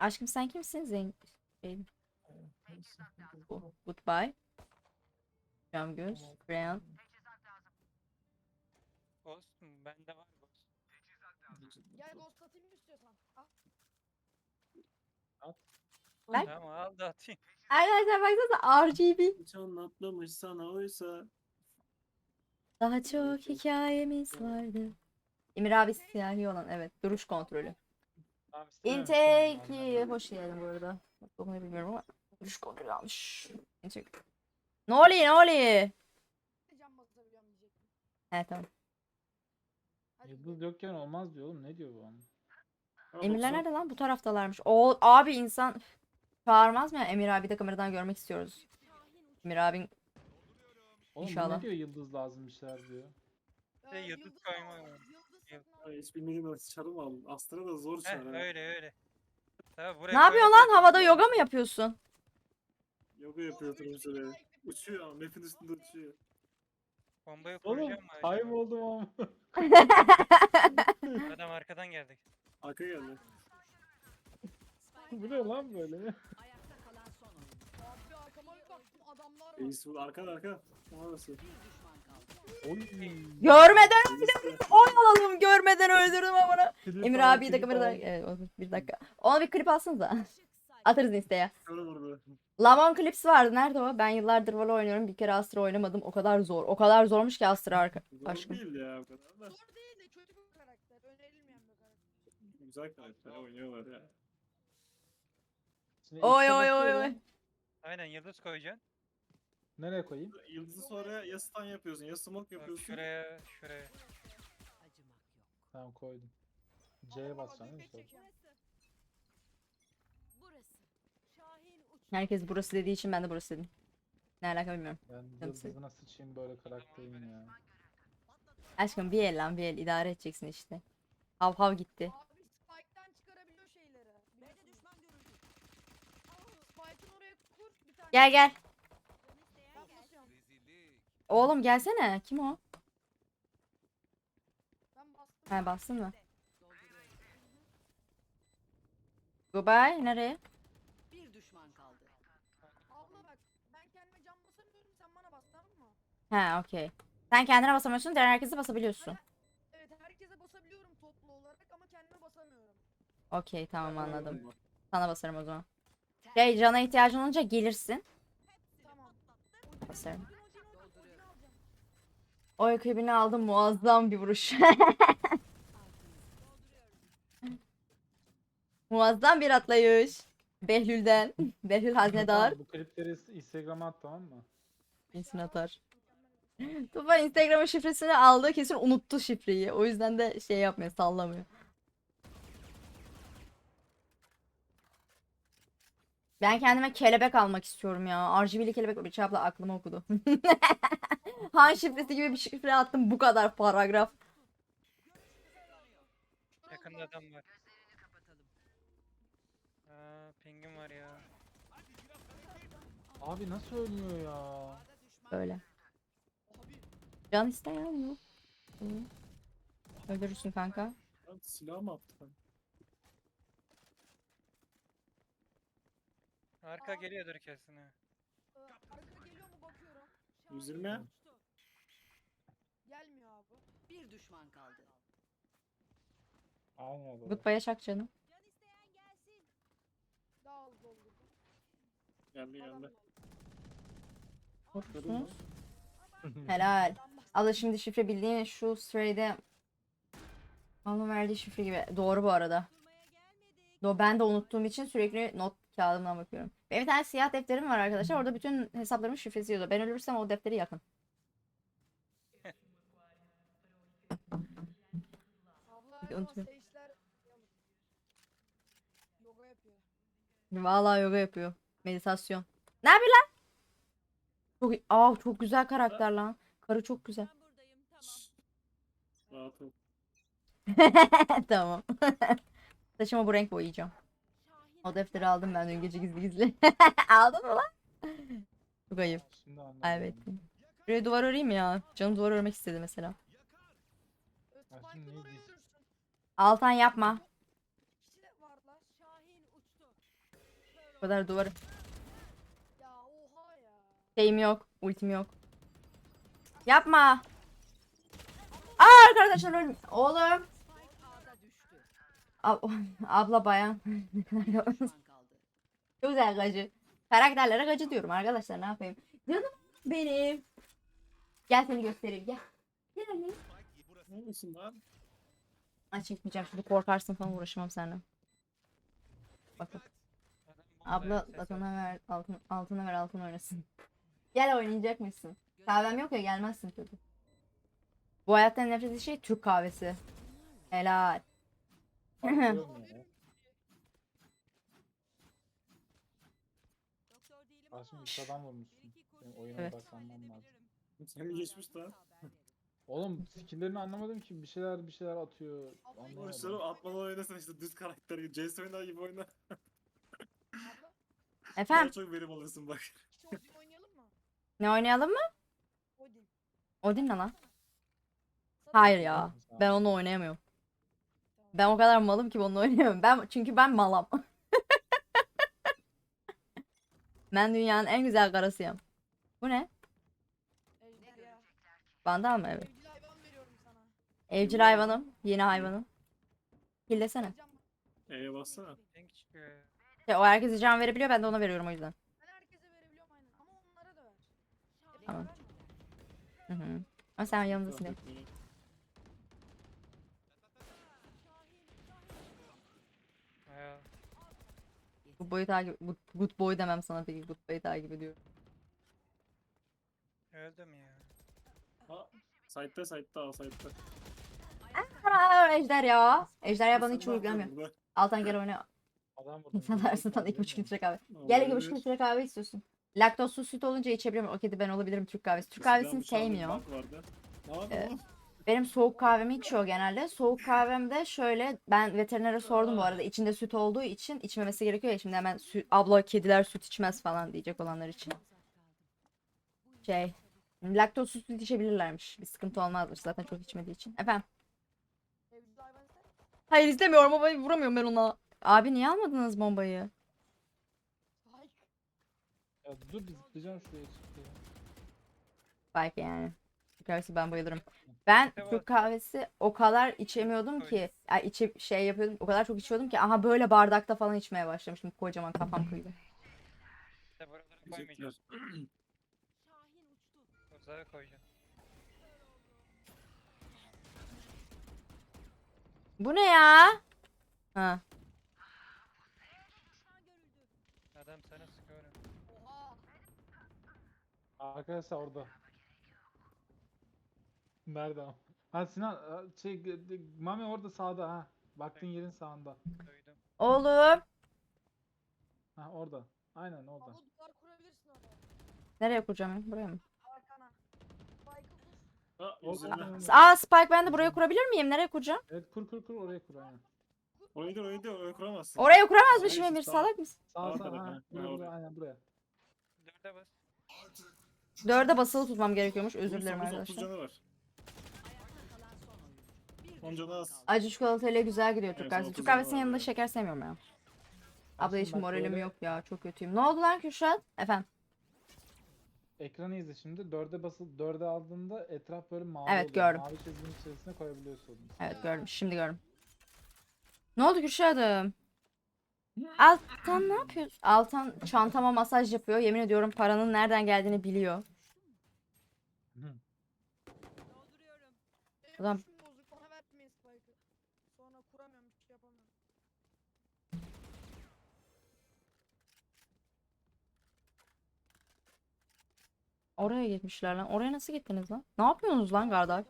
Aşkım sen kimsin? Zeyn... Şey... Bu. Goodbye. Camgöz. Freyan. Ghost mu? Bende var Ghost. Gel ghost atayım mı istiyorsan? Al. Ben- Tamam al da atayım. Arkadaşlar baksanıza RGB. Hiç anlatmamış sana oysa. Daha çok hikayemiz vardı. Emir abi siyahi olan evet. Duruş kontrolü. Intake. Hoş geldin bu arada. Okumayı bilmiyorum ama. Duruş kontrolü almış. Intake. Ne oluyor ne oluyor? He tamam. Yıldız yokken olmaz diyor oğlum. Ne diyor bu an? Emirler nerede lan? Bu taraftalarmış. O abi insan çağırmaz mı ya? Emir abi de kameradan görmek istiyoruz. Emir abin Oğlum bu İnşallah. ne diyor yıldız lazımmışlar diyor. Şey, Ee, yıldız al, koyma var. Yıldız satın al. Ay, hiç bilmediğim nasıl çarım al. Astra da zor Heh, çar. ha. öyle öyle. Tabii buraya Ne yapıyorsun lan? koyarsak- Havada yoga mı yapıyorsun? Yoga yapıyor turuncuları. Uçuyor ama map'in üstünde uçuyor. Bombayı Oğlum kuracağım mı acaba? kayboldum ama. Adam arkadan geldi. Arka geldi. bu ne lan böyle? Reis bu arka arka. Orası. Oy. Görmeden oy alalım görmeden öldürdüm amına. Emir abiyi de klip kameradan... al. Evet, bir dakika. Ona bir klip alsanıza. Atarız Insta'ya. Lamon Clips vardı. Nerede o? Ben yıllardır Valo oynuyorum. Bir kere Astra oynamadım. O kadar zor. O kadar zormuş ki Astra arka. Zor Aşkım. değil ya o kadar da. Zor değil de kötü bir karakter. Önerilmeyen bir karakter. Güzel karakter oynuyorlar ya. Oy oy oy oy. Aynen yıldız koyacaksın. Nereye koyayım? Yıldızı sonra ya stun yapıyorsun ya smoke yapıyorsun. şuraya şuraya. Tamam koydum. C'ye basacaksın dikkat sonra? çeken. Herkes burası dediği için ben de burası dedim. Ne alaka bilmiyorum. Ben yıldızına sıçayım böyle karakterim ya. Aşkım bir el lan bir el. idare edeceksin işte. Hav hav gitti. Abi Spike'den çıkarabiliyor şeyleri. Nerede düşman görüldü? Spike'ın oraya kur bir tane. Gel gel. Oğlum gelsene. Kim o? Ben bastım. Ha bassın mı? Goodbye. Nereye? Bir düşman kaldı. Abla bak ben kendime can basamıyorum sen bana bas tamam mı? Ha okey. Sen kendine basamıyorsun. Diğer herkese basabiliyorsun. Evet herkese basabiliyorum toplu olarak ama kendime basamıyorum. Okey tamam anladım. Sana basarım o zaman. Şey cana ihtiyacın olunca gelirsin. Tamam. Basarım. Odin, Odin, Odin, Odin alacağım. O ekibini aldım muazzam bir vuruş. muazzam bir atlayış. Behlül'den. Behlül Haznedar. Bu klipleri Instagram'a at tamam mı? Kesin atar. Tufa Instagram'ın şifresini aldı kesin unuttu şifreyi. O yüzden de şey yapmıyor sallamıyor. Ben kendime kelebek almak istiyorum ya. RGB'li kelebek bir şey abla aklıma okudu. Han şifresi gibi bir şifre attım bu kadar paragraf. Yakında adam var. Aa pingim var ya. Abi nasıl ölmüyor ya? Böyle. Can iste ya bunu. Hı. Öldürürsün kanka. Lan silah mı attı? lan? Arka geliyordur kesin ha. Ee, arka geliyor mu bakıyorum. 120. Gelmiyor abi. Bir düşman kaldı. Aynen öyle. Goodbye'a çak canım. Daha az doldurdum. Geldi geldi. Korktunuz. Helal. Abla şimdi şifre bildiğin şu sürede Onun verdiği şifre gibi. Doğru bu arada. Do ben de unuttuğum için sürekli not kağıdımdan bakıyorum. Benim bir tane siyah defterim var arkadaşlar. Orada bütün hesaplarımın şifresi yazıyor. Ben ölürsem o defteri yakın. Yoga yapıyor. Vallahi yoga yapıyor. Meditasyon. Ne yapıyor lan? Çok. Aa çok güzel karakter lan. Karı çok güzel. Tamam. Saçıma bu renk boyayacağım. O defteri aldım ben dün gece gizli gizli. Aldın mı lan? Çok ayıp. Evet. Şuraya duvar öreyim ya. Canım duvar örmek istedi mesela. Altan yapma. Bu kadar duvarı. Ya oha ya. Şeyim yok. Ultim yok. Yapma. Aa arkadaşlar ölüm. Oğlum. Ab- abla bayan. Çok güzel gacı. Karakterlere gacı diyorum arkadaşlar ne yapayım. Canım benim. Gel seni göstereyim gel. Gel anne. Ne lan? Ay çekmeyeceğim şimdi korkarsın falan uğraşamam seninle. Bak Abla batona ver altın, altına ver altın oynasın. Gel oynayacak mısın? Kahvem yok ya gelmezsin tabii. Bu hayattan nefret şey Türk kahvesi. Helal. Bakıyorum ya. Aslında üç adam vurmuşsun. Benim oyuna Evet. odaklanmam lazım. Seni geçmiş lan. Oğlum skill'lerini anlamadım ki. Bir şeyler bir şeyler atıyor. Boşları Anlamadım. atmadan oynasın işte düz karakter gibi. CS oynar gibi oyna. Abla Efendim Daha çok verim alırsın bak. Odin oynayalım mı? ne oynayalım mı? Odin. Odin ne lan? Hayır ya. Ben onu oynayamıyorum. Ben o kadar malım ki onu oynayamıyorum. Ben çünkü ben malam. ben dünyanın en güzel karısıyım. Bu ne? Vandal mı? Evet. Evcil hayvan veriyorum sana. Evcil hayvanım. Yeni hayvanım. Hillesene. E'ye bassana. Şey, o herkese can verebiliyor ben de ona veriyorum o yüzden. Ben herkese verebiliyorum aynen. Ama onlara da ver. Tamam. Hı hı. Ama sen yanımdasın Bu boyu takip good, good boy demem sana peki good boy'u takip ediyorum. Öldüm ya. Ha, side'de al side'de. Aa, ejder ya. Ejder ya bana hiç Sen uygulamıyor. Altan gel oyna. Adam vurdum. İnsanlar arasından 2,5 litre kahve. Gel 2,5 litre kahve istiyorsun. Laktozsuz süt olunca içebilirim. O kedi ben olabilirim Türk kahvesi. Türk kahvesini sevmiyor. Ne oğlum? Benim soğuk kahvemi içiyor genelde. Soğuk kahvemde şöyle ben veterinere sordum bu arada içinde süt olduğu için içmemesi gerekiyor ya şimdi hemen süt, abla kediler süt içmez falan diyecek olanlar için. Şey laktozsuz süt içebilirlermiş. Bir sıkıntı olmazmış zaten çok içmediği için. Efendim. Hayır istemiyorum ama vuramıyorum ben ona. Abi niye almadınız bombayı? Ya dur bir zıplayacağım şuraya çıktı ya. Belki yani. Kahvesi ben bayılırım. Ben Evet. Türk kahvesi o kadar içemiyordum ki, ya içe şey yapıyordum, o kadar çok içiyordum ki aha böyle bardakta falan içmeye başlamıştım. Kocaman kafam kıydı. İşte koymayacağız. Uzağa koyacağım. Bu ne ya? Ha. Adam sana sıkıyor. Oha. Arkadaşlar orada. Nerede? Ha Sinan şey Mami orada sağda ha. Baktığın yerin sağında. Duydum. Oğlum. Ha orada. Aynen orada. Duvar kurabilirsin. Nereye kuracağım ya? Buraya mı? Arkana. Spike'ı kur. Ha, Orada. üzerine. Aa Spike ben de buraya kurabilir miyim? Nereye kuracağım? Evet kur kur kur oraya kur aynen. Orayı da orayı da oraya kuramazsın. Oraya kuramaz Hayır, mı Emir? sağ- Salak mısın? Sağ Sağ ha. ha, Buraya, aynen buraya. Dörde bas. Dörde basılı tutmam gerekiyormuş. Özür dilerim vurursa 30 arkadaşlar. canı var. Ayakta kalan son oyuncu. Bir On canı düşman az. kaldı. Acı çikolatayla güzel gidiyor Türk Evet, kahvesi. Türk lira kahvesinin var yanında yani. şeker sevmiyorum ya. Abla Aslında hiç bak moralim böyle yok ya. Çok kötüyüm. Ne oldu lan Kürşat? Efendim. Ekranı izle şimdi. Dörde basıp dörde aldığında etraf böyle mavi Evet, oluyor. gördüm. Mavi çizginin içerisine koyabiliyorsun. Evet gördüm. Şimdi gördüm. Ne oldu Kürşat'ım? Altan ne yapıyorsun? Altan çantama masaj yapıyor. Yemin ediyorum paranın nereden geldiğini biliyor. Benim Ulan- kuşum bozuk. Bana vermeyin Spike'ı. Sonra kuramıyorum. Bir şey yapamıyorum. Oraya gitmişler lan. Oraya nasıl gittiniz lan? Ne yapıyorsunuz lan kardeş?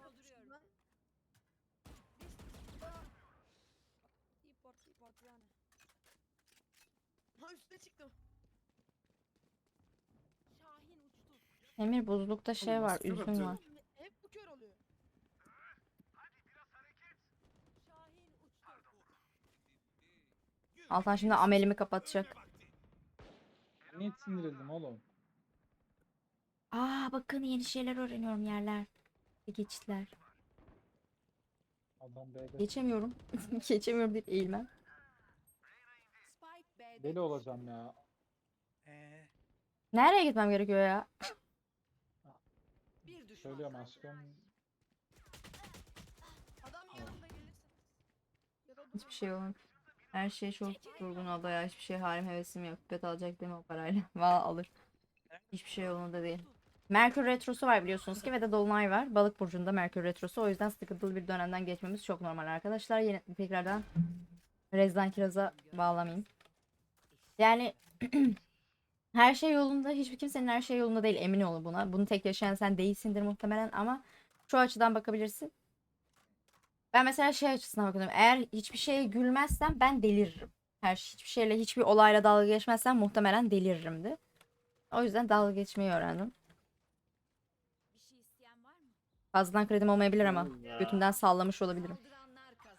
Emir buzlukta şey var. Üzüm var. Hep bu kör oluyor. Altan şimdi amelimi kapatacak. Niye sindirildim oğlum? Aa bakın yeni şeyler öğreniyorum yerler. Geçitler. Adam B'de. Geçemiyorum. Geçemiyorum deyip eğilmem. Spike B'de Deli olacağım ya. Nereye gitmem gerekiyor ya? Bir düşman Söylüyorum aşkım. Adam yanında gelirsin. Ya da Hiçbir şey olmadı. Her şey çok durgun oldu ya. Hiçbir şey halim hevesim yok. Pipet alacak değil mi o parayla? Valla alır. Hiçbir şey yolunda değil. Merkür Retrosu var biliyorsunuz ki ve de Dolunay var. Balık burcunda Merkür Retrosu. O yüzden sıkıntılı bir dönemden geçmemiz çok normal arkadaşlar. Yine tekrardan Rezdan Kiraz'a bağlamayayım. Yani her şey yolunda. Hiçbir kimsenin her şey yolunda değil. Emin olun buna. Bunu tek yaşayan sen değilsindir muhtemelen ama şu açıdan bakabilirsin. Ben mesela şey açısından bakıyorum. Eğer hiçbir şeye gülmezsem ben deliririm. Her hiçbir şeyle hiçbir olayla dalga geçmezsem muhtemelen deliririmdi. O yüzden dalga geçmeyi öğrendim. Bir şey isteyen var mı? Fazladan kredim olmayabilir ama Ya. götümden sallamış olabilirim.